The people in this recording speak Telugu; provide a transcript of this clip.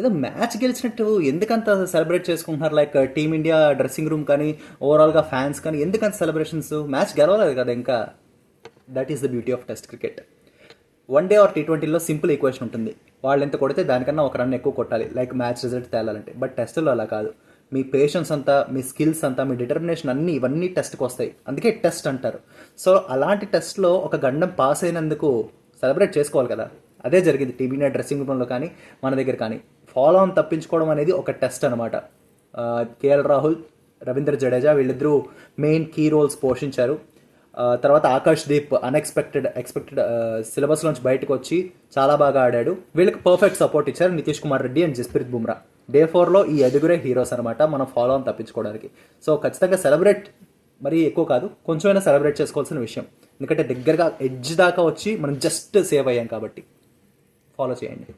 ఏదో మ్యాచ్ గెలిచినట్టు ఎందుకంత సెలబ్రేట్ చేసుకుంటున్నారు? లైక్ టీమిండియా డ్రెస్సింగ్ రూమ్ కానీ ఓవరాల్గా ఫ్యాన్స్ కానీ ఎందుకంత సెలబ్రేషన్స్ మ్యాచ్ గెలవలేదు కదా ఇంకా. That is the beauty of test cricket one day or T ట్వంటీలో సింపుల్ ఈక్వేషన్ ఉంటుంది. వాళ్ళు ఎంత కొడితే దానికన్నా ఒక రన్ ఎక్కువ కొట్టాలి. లైక్ మ్యాచ్ రిజల్ట్ తేలాలంటే. బట్ టెస్ట్లో అలా కాదు. మీ పేషెన్స్ అంతా మీ స్కిల్స్ అంతా మీ డిటర్మినేషన్ అన్నీ ఇవన్నీ టెస్ట్కి వస్తాయి. అందుకే టెస్ట్ అంటారు. సో అలాంటి టెస్ట్లో ఒక గండం పాస్ అయినందుకు సెలబ్రేట్ చేసుకోవాలి కదా. అదే జరిగింది టీవీనే డ్రెస్సింగ్ రూమ్లో కానీ మన దగ్గర కానీ. ఫాలో ఆన్ తప్పించుకోవడం అనేది ఒక టెస్ట్ అనమాట కేఎల్ రాహుల్ రవీంద్ర జడేజా వీళ్ళిద్దరూ మెయిన్ కీ రోల్స్ పోషించారు. తర్వాత Akash Deep unexpected expected syllabus నుంచి బయటకు వచ్చి చాలా బాగా ఆడాడు. వీళ్ళకి పర్ఫెక్ట్ సపోర్ట్ ఇచ్చారు నితీష్ కుమార్ రెడ్డి అండ్ జస్ప్రీత్ బుమ్రా. డే ఫోర్లో ఈ ఎదుగురే హీరోస్ అనమాట మనం ఫాలో అని తప్పించుకోవడానికి. సో ఖచ్చితంగా సెలబ్రేట్ మరీ ఎక్కువ కాదు కొంచెమైనా సెలబ్రేట్ చేసుకోవాల్సిన విషయం. ఎందుకంటే దగ్గరగా ఎడ్జ్ దాకా వచ్చి మనం జస్ట్ సేవ్ అయ్యాం కాబట్టి. ఫాలో చేయండి